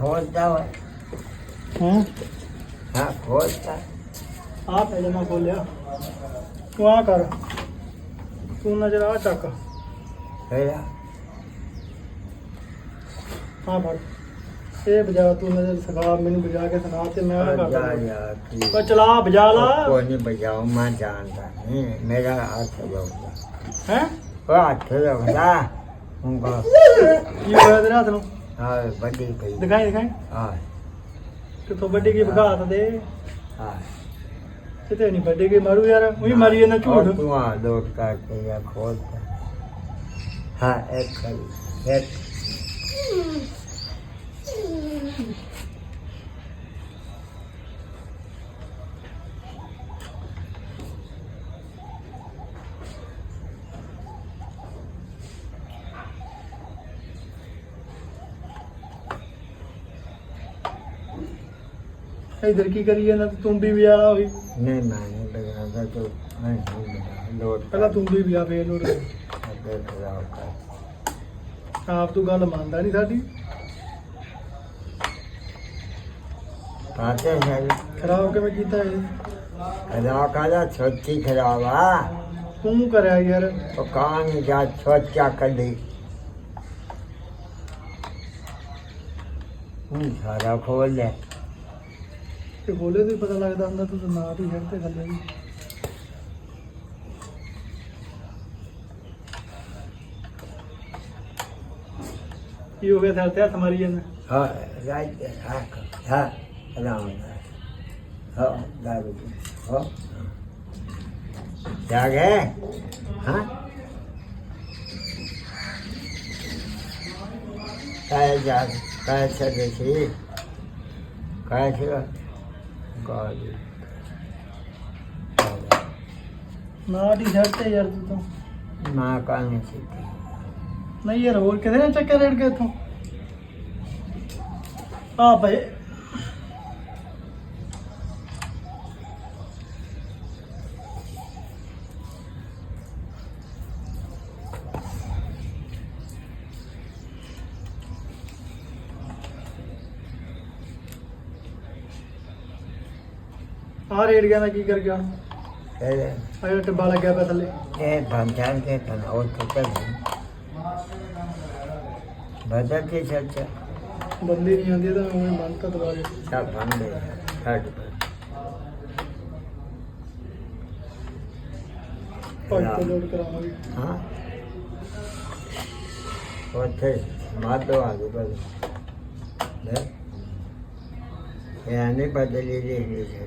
खोलता हुआ हैं हाँ? हाँ खोलता आप पहले मैं खोलिया तू आ कर तू नजर आ चक हाँ फड़ ये बजा तू नजर सखा मैंने बजा के सुना ते मैं आ करता पर चला बजा ला कोई नहीं बजाओ मैं जानता नहीं मेरा हाथ लगता हैं वो हाथ लगता उनका ये बजा तेरा हाथ હા બડી ગઈ દેખાય દેખાય હા તો તો બડી ગઈ બગા તો દે હા કેતે ની બડી ગઈ મારું યાર હું મારી એને છોડ તું આ દોડ કા કે યાર ખોલ હા એક એક इधर की करिए ना तो तुम भी ब्याह हो नहीं नहीं लगाएगा तो नहीं हो लोड पहला तुम भी ब्याह फेल हो रहे आप तो गल मानता नहीं साड़ी ਪਾਤੇ ਹੈ ਖਰਾਬ ਕਿਵੇਂ ਕੀਤਾ ਇਹ ਅਦਾ ਕਾਲਾ ਛੋਟੀ ਖਰਾਬ ਆ ਤੂੰ ਕਰਿਆ ਯਾਰ ਉਹ ਕਾਂ ਜਾ ਛੋਟਾ ਕੱਢੀ ਹੂੰ ਸਾਰਾ ਖੋਲ ਲੈ ਤੇ ਬੋਲੇ ਤੋਂ ਹੀ ਪਤਾ ਲੱਗਦਾ ਹੁੰਦਾ ਤੁਸੀਂ ਨਾ ਵੀ ਹੈਡ ਤੇ ਥੱਲੇ ਵੀ ਕੀ ਹੋ ਗਿਆ ਥੱਲੇ ਤੇ ਹੱਥ ਮਾਰੀ ਜਾਂਦਾ हाँ राज हाँ हाँ राम हाँ दारू हो जाग है हाँ काय जाग काय सदस्य काय सर ਕਾਲੇ ਨਾ ਟੀ ਸ਼ਰਟ ਯਾਰ ਤੂੰ ਤਾਂ ਨਾ ਨਹੀਂ ਸੀ ਨਹੀਂ ਯਾਰ ਹੋਰ ਕਿਹਦੇ ਨੇ ਚੱਕਰ ਰੇੜ ਕੇ ਤੂੰ ਆ ਭਾਈ ਆ ਰੇਡ ਗਿਆ ਤਾਂ ਕੀ ਕਰ ਗਿਆ ਇਹ ਅਜੇ ਟੱਬਾ ਲੱਗਿਆ ਪਿਆ ਥੱਲੇ ਇਹ ਬੰਚਾਂ ਕੇ ਤਨਾਉ ਚੱਲ ਬਦਲ ਕੇ ਚੱਲ ਬੰਦੀ ਨਹੀਂ ਆਉਂਦੀ ਤਾਂ ਉਹ ਮੰਨਤਾ ਦੁਬਾਰੇ ਚੱਲ ਬੰਦ ਦੇ ਛੱਡ ਪੰਜ ਲੋਡ ਕਰਾਵਾਂਗੇ ਹਾਂ ਉੱਥੇ ਮਾਰ ਦੋ ਆ ਗਏ ਬਸ ਲੈ ਇਹ ਨਹੀਂ ਬਦਲੀ ਰਹੀ ਹੈ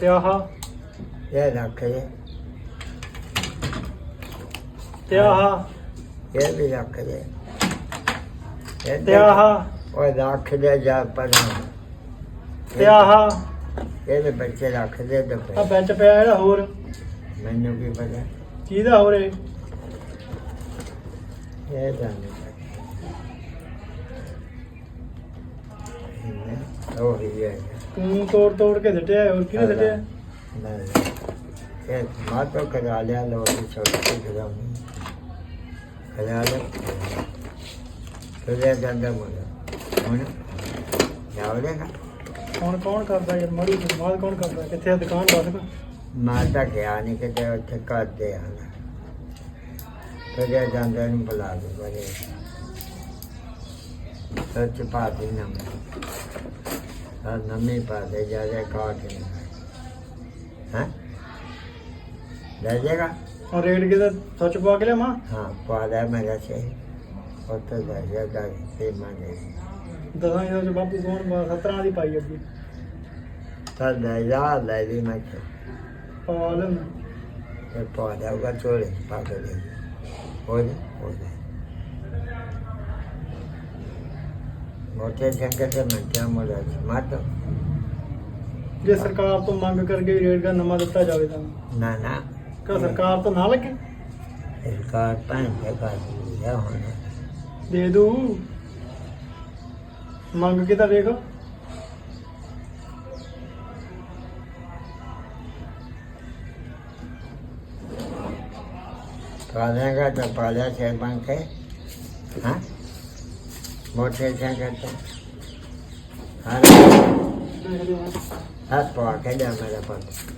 ਤੇ ਇਹ ਇਹ ਵੀ ਇਹ ਓਏ ਜਾ ਪਰ ਬੈਂਚ ਪਿਆ ਇਹਦਾ ਹੋਰ ਮੈਨੂੰ ਕੀ ਪਤਾ ਕਿਹਦਾ ਹੋਰ ਇਹ ਜਾਣੇ ਉਹੀ ਹੈ ਤੂੰ ਤੋੜ ਤੋੜ ਕੇ ਦਿੱਟਿਆ ਹੋਰ ਕਿਹਨੇ ਦਿੱਟਿਆ ਨਹੀਂ ਇਹ ਮਾਤੋ ਕਰਾ ਲਿਆ ਲੋ ਤੇ ਛੋਟੀ ਕਰਾ ਕਰਾ ਲਿਆ ਕਰਿਆ ਜਾਂਦਾ ਬੋਲਿਆ ਹੁਣ ਜਾਵੜੇਗਾ ਹੁਣ ਕੌਣ ਕਰਦਾ ਯਾਰ ਮੜੀ ਬਾਦ ਕੌਣ ਕਰਦਾ ਕਿੱਥੇ ਆ ਦੁਕਾਨ ਦੱਸ ਕੋ ਮੈਂ ਤਾਂ ਗਿਆ ਨਹੀਂ ਕਿਤੇ ਉੱਥੇ ਕਰਦੇ ਹਨ ਕਰਿਆ ਜਾਂਦਾ ਨੂੰ ਬੁਲਾ ਦੂਗਾ ਜੀ ਸੱਚ ਪਾਤੀ ਨਾ ਤਾਂ ਨਮੀ ਪਾਤੇ ਜਾ ਜਾ ਕਾ ਕੇ ਹੈ ਲੈ ਜਾਏਗਾ ਔਰ ਰੇਡ ਕੇ ਤਾਂ ਸੱਚ ਪਾ ਕੇ ਲਿਆ ਮਾਂ ਹਾਂ ਪਾ ਲੈ ਮੈਂ ਸੇ ਉੱਤੇ ਜਾ ਜਾ ਦਾ ਤੇ ਮੰਗੇ ਦਸਾਂ ਇਹੋ ਚ ਬਾਪੂ ਕੋਣ 17 ਦੀ ਪਾਈ ਅੱਗੇ ਤਾਂ ਲੈ ਜਾ ਲੈ ਦੀ ਮੈਂ ਪਾ ਲੈ ਮੈਂ ਪਾ ਲੈ ਉਹ ਚੋਲੇ ਪਾ ਕੇ ਦੇ ਹੋਏ ਹੋਏ ਬਹੁਤੇ ਜੰਗਲ ਤੇ ਮੰਗਿਆ ਮੁੱਲ ਮਤ ਜੇ ਸਰਕਾਰ ਤੋਂ ਮੰਗ ਕਰਕੇ ਰੇਟ ਦਾ ਨਵਾਂ ਦਿੱਤਾ ਜਾਵੇ ਤਾਂ ਨਾ ਨਾ ਕਿ ਸਰਕਾਰ ਤੋਂ ਨਾ ਲੱਗੇ ਸਰਕਾਰ ਤਾਂ ਇਹ ਕਰਦੀ ਹੈ ਹੁਣ ਦੇ ਦੂ ਮੰਗ ਕੇ ਤਾਂ ਵੇਖ पा देगा तो पाजा से बन के हाँ મોટરસાઇકલ હાથ પવા કેડા મારા પાસે